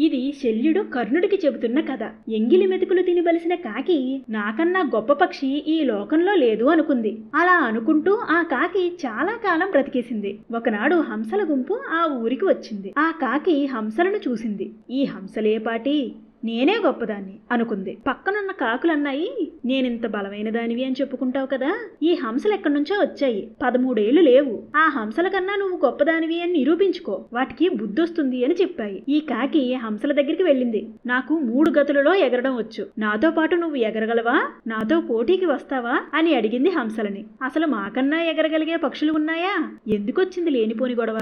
ఇది శల్యుడు కర్ణుడికి చెబుతున్న కథ. ఎంగిలి మెతుకులు తినబలిసిన కాకి నాకన్నా గొప్ప పక్షి ఈ లోకంలో లేదు అనుకుంది. అలా అనుకుంటూ ఆ కాకి చాలా కాలం బ్రతికేసింది. ఒకనాడు హంసల గుంపు ఆ ఊరికి వచ్చింది. ఆ కాకి హంసలను చూసింది. ఈ హంసలేపాటి? నేనే గొప్పదాన్ని అనుకుంది. పక్కనున్న కాకులన్నాయి నేనింత బలమైన దానివి అని చెప్పుకుంటావు కదా? ఈ హంసలు ఎక్కడి నుంచో వచ్చాయి. పదమూడేళ్ళు లేవు. ఆ హంసల కన్నా నువ్వు గొప్పదానివి అని నిరూపించుకో. వాటికి బుద్ధొస్తుంది అని చెప్పాయి. ఈ కాకి హంసల దగ్గరికి వెళ్ళింది. నాకు మూడు గతులలో ఎగరడం వచ్చు. నాతో పాటు నువ్వు ఎగరగలవా? నాతో పోటీకి వస్తావా? అని అడిగింది హంసలని. అసలు మాకన్నా ఎగరగలిగే పక్షులు ఉన్నాయా? ఎందుకొచ్చింది లేనిపోని గొడవ?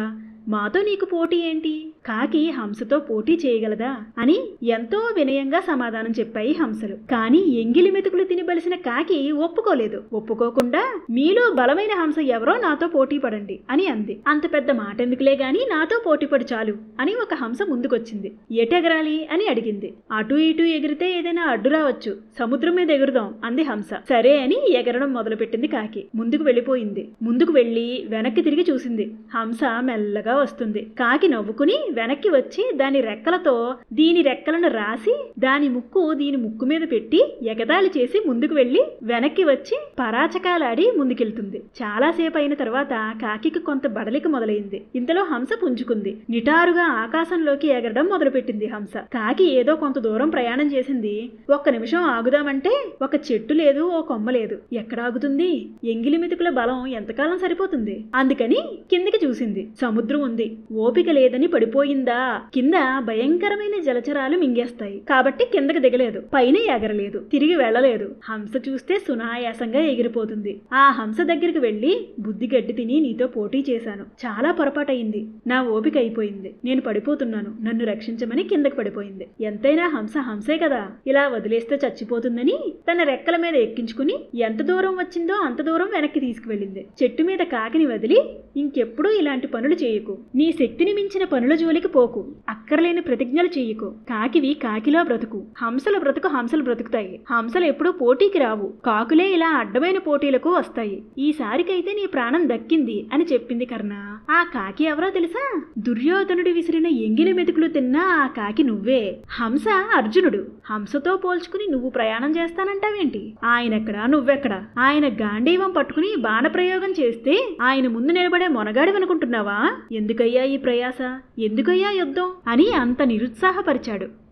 మాతో నీకు పోటీ ఏంటి? కాకి హంసతో పోటీ చేయగలదా అని ఎంతో వినయంగా సమాధానం చెప్పాయి హంసలు. కానీ ఎంగిలి మెతుకులు తినబలిసిన కాకి ఒప్పుకోలేదు. ఒప్పుకోకుండా మీలో బలమైన హంస ఎవరో నాతో పోటీ పడండి అని అంది. అంత పెద్ద మాట ఎందుకులే గాని నాతో పోటీ పడు చాలు అని ఒక హంస ముందుకొచ్చింది. ఎటెగరాలి? అని అడిగింది. అటు ఇటు ఎగిరితే ఏదైనా అడ్డు రావచ్చు. సముద్రం మీద ఎగురుదాం అంది హంస. సరే అని ఎగరడం మొదలుపెట్టింది కాకి. ముందుకు వెళ్ళిపోయింది. ముందుకు వెళ్ళి వెనక్కి తిరిగి చూసింది. హంస మెల్లగా వస్తుంది. కాకి నవ్వుకుని వెనక్కి వచ్చి దాని రెక్కలతో దీని రెక్కలను రాసి దాని ముక్కు దీని ముక్కు మీద పెట్టి ఎగదాళి చేసి ముందుకు వెళ్ళి వెనక్కి వచ్చి పరాచకాలాడి ముందుకెళ్తుంది. చాలాసేపు అయిన తర్వాత కాకికి కొంత బడలిక మొదలైంది. ఇంతలో హంస పుంజుకుంది. నిటారుగా ఆకాశంలోకి ఎగరడం మొదలుపెట్టింది హంస. కాకి ఏదో కొంత దూరం ప్రయాణం చేసింది. ఒక్క నిమిషం ఆగుదామంటే ఒక చెట్టు లేదు ఓ కొమ్మ లేదు. ఎక్కడ ఆగుతుంది? ఎంగిలి మెతుకుల బలం ఎంతకాలం సరిపోతుంది? అందుకని కిందికి చూసింది. సముద్రం ఉంది. ఓపిక లేదని పడిపోయి పడిపోయిందా కింద భయంకరమైన జలచరాలు మింగేస్తాయి. కాబట్టి కిందకి దిగలేదు. పైన ఎగరలేదు. తిరిగి వెళ్ళలేదు. హంస చూస్తే సునాయాసంగా ఎగిరిపోతుంది. ఆ హంస దగ్గరికి వెళ్ళి బుద్ధి గడ్డి తిని నీతో పోటీ చేశాను. చాలా పొరపాటయింది. నా ఓపిక అయిపోయింది. నేను పడిపోతున్నాను. నన్ను రక్షించమని కిందకి పడిపోయింది. ఎంతైనా హంస హంసే కదా. ఇలా వదిలేస్తే చచ్చిపోతుందని తన రెక్కల మీద ఎక్కించుకుని ఎంత దూరం వచ్చిందో అంత దూరం వెనక్కి తీసుకువెళ్ళింది. చెట్టు మీద కాకిని వదిలి ఇంకెప్పుడూ ఇలాంటి పనులు చేయకు. నీ శక్తిని మించిన పనుల జోలికి పోకు. అక్కర్లేని ప్రతిజ్ఞలు చెయ్యకు కాకివి కాకిలో బ్రతుకు. హంసల బ్రతుకు హంసలు బ్రతుకుతాయి. హంసలు ఎప్పుడూ పోటీకి రావు. కాకులే ఇలా అడ్డమైన పోటీలకు వస్తాయి. ఈసారికైతే నీ ప్రాణం దక్కింది అని చెప్పింది కర్ణ. ఆ కాకి ఎవరో తెలుసా? దుర్యోధనుడు విసిరిన ఎంగిలి మెతుకులు తిన్నా ఆ కాకి నువ్వే. హంస అర్జునుడు. హంసతో పోల్చుకుని నువ్వు ప్రయాణం చేస్తానంటావేంటి? ఆయనెక్కడా? నువ్వెక్కడా? ఆయన గాంధీవం పట్టుకుని బాణప్రయోగం చేస్తే ఆయన ముందు నిలబడే మొనగాడివనుకుంటున్నావా? ఎందుకయ్యా ఈ ప్రయాస? ఎందుకయ్యా యుద్ధం? అని అంత నిరుత్సాహపరిచాడు.